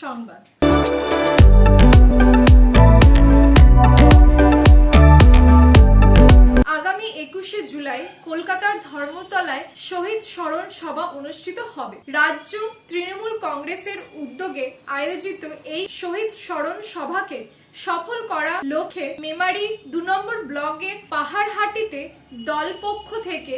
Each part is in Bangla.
সংবাদ। আগামী একুশে জুলাই কলকাতার ধর্মতলায় শহীদ স্মরণ সভা অনুষ্ঠিত হবে। রাজ্য তৃণমূল কংগ্রেসের উদ্যোগে আয়োজিত এই শহীদ স্মরণ সভাকে সফল করা লক্ষ্যে মেমারি দু নম্বর ব্লকের পাহাড়হাটিতে দল পক্ষ থেকে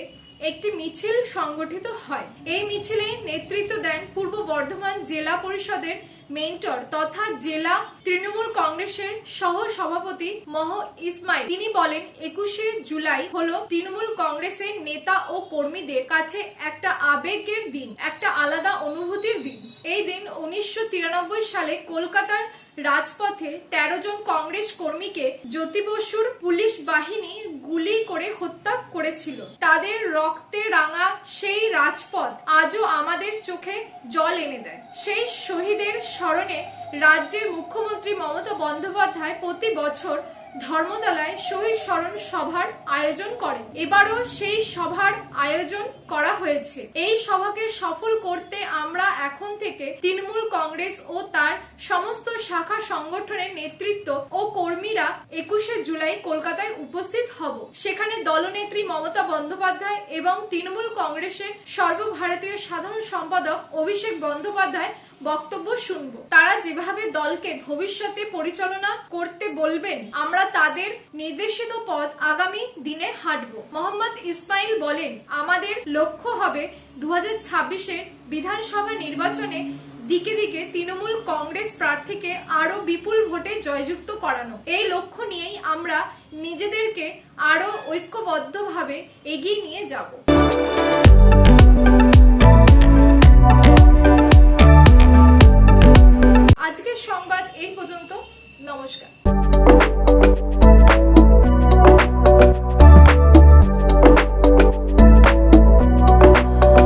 একটি মিছিল সংগঠিত হয়। এই মিছিলে নেতৃত্ব দেন পূর্ব বর্ধমান জেলা পরিষদের মেন্টর তথা জেলা তৃণমূল কংগ্রেসের সহ সভাপতি মহ ইসমাইল। তিনি বলেন, একুশে জুলাই হলো তৃণমূল কংগ্রেসের নেতা ও কর্মীদের কাছে একটা আবেগের দিন, একটা আলাদা অনুভূতির দিন। এই দিন উনিশশো তিরানব্বই সালে কলকাতার রাজপথে তেরো জন কংগ্রেস কর্মীকে জ্যোতি বসুর পুলিশ বাহিনী গুলি করে হত্যা করেছিল। তাদের রক্তে রাঙা সেই রাজপথ আজও আমাদের চোখে জল এনে দেয়। সেই শহীদের স্মরণে রাজ্যের মুখ্যমন্ত্রী মমতা বন্দ্যোপাধ্যায় প্রতি বছর ধর্মতলায় শহীদ স্মরণ সভার আয়োজন করেন। এবারও সেই সভার আয়োজন করা হয়েছে। এই সভাকে সফল করতে আমরা এখন থেকে তৃণমূল কংগ্রেস ও তার সমস্ত শাখা সংগঠনের নেতৃত্ব ও কর্মীরা একুশে জুলাই কলকাতায় উপস্থিত হব। সেখানে দলনেত্রী মমতা বন্দ্যোপাধ্যায় এবং তৃণমূল কংগ্রেসের সর্বভারতীয় সাধারণ সম্পাদক অভিষেক বন্দ্যোপাধ্যায় বক্তব্য শুনব। তারা যেভাবে দলকে ভবিষ্যতে পরিচালনা করতে বলবেন, আমরা তাদের নির্দেশিত পথ আগামী দিনে হাঁটবো। মোহাম্মদ ইসমাইল বলেন, আমাদের লক্ষ্য হবে দু হাজার বিধানসভা নির্বাচনে দিকে দিকে তৃণমূল কংগ্রেস প্রার্থীকে আরও বিপুল ভোটে জয়যুক্ত করানো। এই লক্ষ্য নিয়েই আমরা নিজেদেরকে আরও ঐক্যবদ্ধভাবে এগিয়ে নিয়ে যাব।